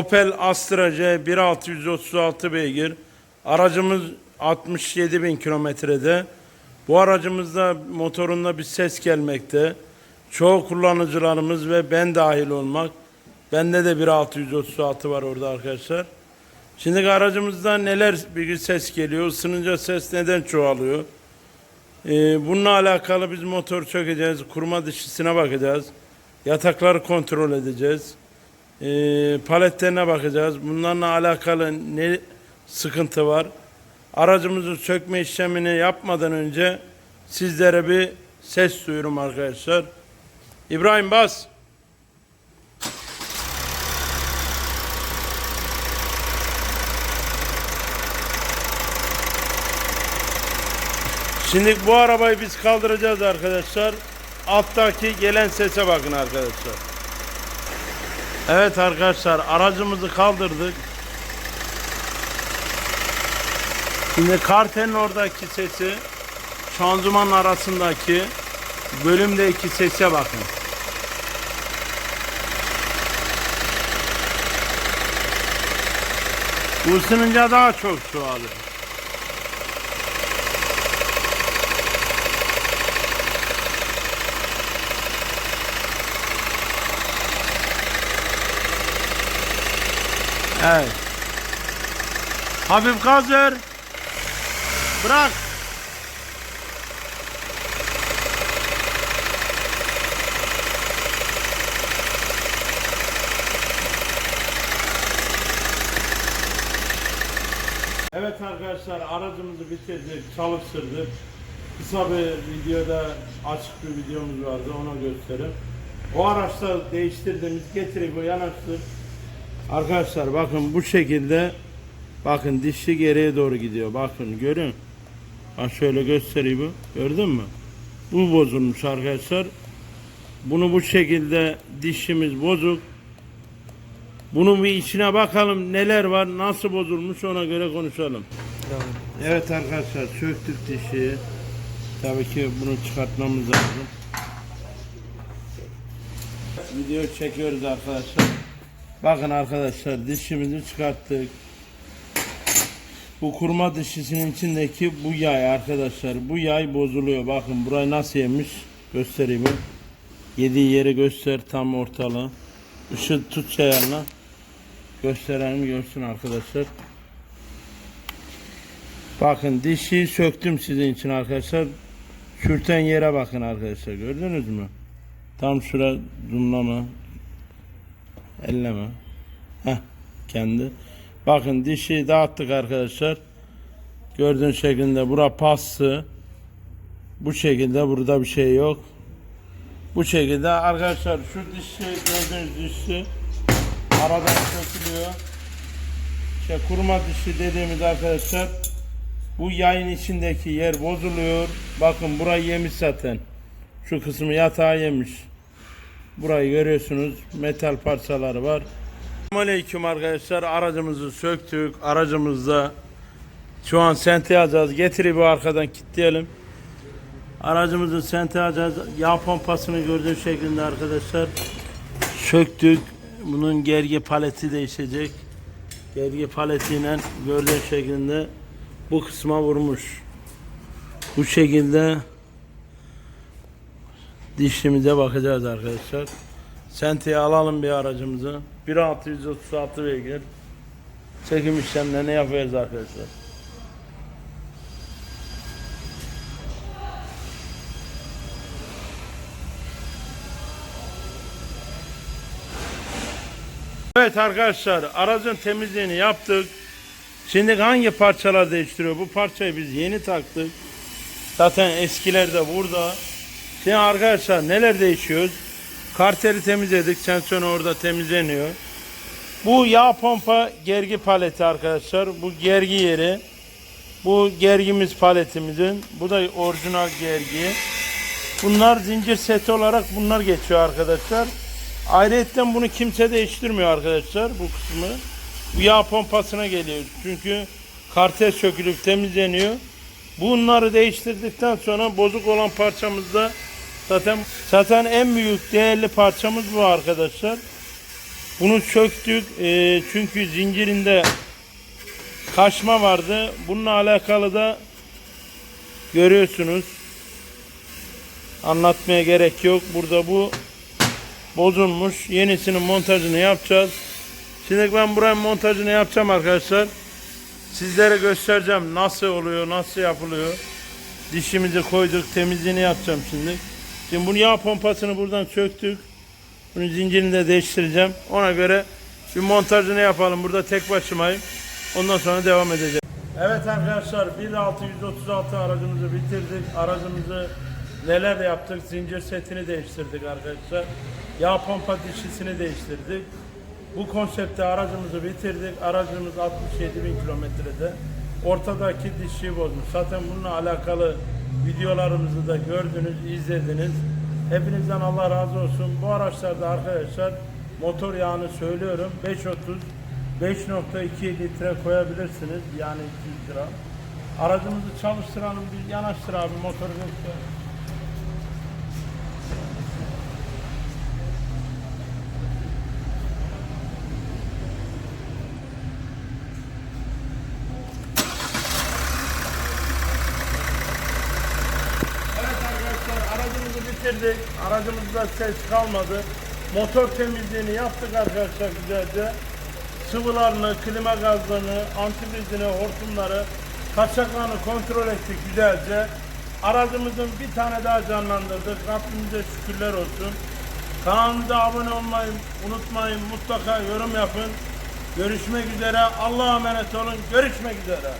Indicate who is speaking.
Speaker 1: Opel Astra C 1636 beygir. Aracımız 67 bin kilometrede. Bu aracımızda motorunda bir ses gelmekte. Çoğu kullanıcılarımız ve ben dahil olmak. Bende de 1636 var orada arkadaşlar. Şimdi aracımızda neler bir ses geliyor? Isınınca ses neden çoğalıyor? Ee, bununla alakalı biz motor sökeceğiz. Kurma dişisine bakacağız. Yatakları kontrol edeceğiz. Ee, paletlerine bakacağız. Bunlarla alakalı ne sıkıntı var? Aracımızın sökme işlemini yapmadan önce sizlere bir ses duyurum arkadaşlar. İbrahim Bas. Şimdi bu arabayı biz kaldıracağız arkadaşlar. Alttaki gelen sese bakın arkadaşlar. Evet arkadaşlar aracımızı kaldırdık. Şimdi kartenin oradaki sesi şanzıman arasındaki bölümdeki sese bakın. Bu ısınınca daha çok çoğalır. Evet. Hafif gaz ver. Bırak. Evet arkadaşlar aracımızı bitirdik, çalıştırdık. Kısa bir videoda açık bir videomuz vardı ona göstereyim. O araçta değiştirdiğimiz o yanaştır. Arkadaşlar bakın bu şekilde bakın dişli geriye doğru gidiyor. Bakın görün. Ha şöyle göstereyim bu. Gördün mü? Bu bozulmuş arkadaşlar. Bunu bu şekilde dişimiz bozuk. Bunun bir içine bakalım neler var, nasıl bozulmuş ona göre konuşalım. Evet arkadaşlar söktük dişi. Tabii ki bunu çıkartmamız lazım. Video çekiyoruz arkadaşlar. Bakın arkadaşlar dişimizi çıkarttık. Bu kurma dişisinin içindeki bu yay arkadaşlar. Bu yay bozuluyor. Bakın burayı nasıl yemiş. Göstereyim. Yediği yeri göster tam ortalığı. Işığı tut şey. Gösterelim görsün arkadaşlar. Bakın dişi söktüm sizin için arkadaşlar. Sürten yere bakın arkadaşlar. Gördünüz mü? Tam şura zoomlama. Elleme. Heh, kendi. Bakın dişi dağıttık arkadaşlar. Gördüğün şekilde bura passı. Bu şekilde burada bir şey yok. Bu şekilde arkadaşlar şu dişi gördüğünüz dişi aradan sökülüyor. İşte kurma dişi dediğimiz arkadaşlar bu yayın içindeki yer bozuluyor. Bakın burayı yemiş zaten. Şu kısmı yatağı yemiş. Burayı görüyorsunuz. Metal parçaları var. Aleyküm arkadaşlar. Aracımızı söktük. Aracımızda şu an sente alacağız. Getirip bu arkadan kilitleyelim. Aracımızın sente alacağız. Yağ pompasını gördüğün şeklinde arkadaşlar. Söktük. Bunun gergi paleti değişecek. Gergi paletiyle gördüğün şeklinde bu kısma vurmuş. Bu şekilde dişlimize bakacağız arkadaşlar. Senteyi alalım bir aracımızı. 1636 beygir. Çekim işlemlerini yapıyoruz arkadaşlar. Evet arkadaşlar aracın temizliğini yaptık. Şimdi hangi parçalar değiştiriyor? Bu parçayı biz yeni taktık. Zaten eskiler de burada. Şimdi arkadaşlar neler değişiyor? Karteri temizledik. Sensör orada temizleniyor. Bu yağ pompa gergi paleti arkadaşlar. Bu gergi yeri. Bu gergimiz paletimizin. Bu da orijinal gergi. Bunlar zincir seti olarak bunlar geçiyor arkadaşlar. Ayrıca bunu kimse değiştirmiyor arkadaşlar bu kısmı. Bu yağ pompasına geliyor. Çünkü kartel sökülüp temizleniyor. Bunları değiştirdikten sonra bozuk olan parçamızda zaten zaten en büyük değerli parçamız bu arkadaşlar. Bunu söktük e, çünkü zincirinde kaçma vardı. Bununla alakalı da görüyorsunuz. Anlatmaya gerek yok. Burada bu bozulmuş. Yenisinin montajını yapacağız. Şimdi ben buranın montajını yapacağım arkadaşlar. Sizlere göstereceğim nasıl oluyor, nasıl yapılıyor. Dişimizi koyduk, temizliğini yapacağım şimdi. Şimdi bunu yağ pompasını buradan söktük. Bunun zincirini de değiştireceğim. Ona göre bir montajını yapalım. Burada tek başımayım. Ondan sonra devam edeceğim. Evet arkadaşlar 1636 aracımızı bitirdik. Aracımızı neler yaptık? Zincir setini değiştirdik arkadaşlar. Yağ pompa dişisini değiştirdik. Bu konsepte aracımızı bitirdik. Aracımız 67 bin kilometrede. Ortadaki dişi bozmuş. Zaten bununla alakalı videolarımızı da gördünüz, izlediniz. Hepinizden Allah razı olsun. Bu araçlarda arkadaşlar motor yağını söylüyorum. 530 5.2 litre koyabilirsiniz. Yani 200 lira. Aracımızı çalıştıralım. Bir yanaştır abi motoru göster. Evet arkadaşlar aracımızı bitirdik. Aracımızda ses kalmadı. Motor temizliğini yaptık arkadaşlar güzelce. Sıvılarını, klima gazlarını, antifrizini, hortumları, kaçaklarını kontrol ettik güzelce. Aracımızın bir tane daha canlandırdık. Rabbimize şükürler olsun. Kanalımıza abone olmayı unutmayın. Mutlaka yorum yapın. Görüşmek üzere. Allah'a emanet olun. Görüşmek üzere.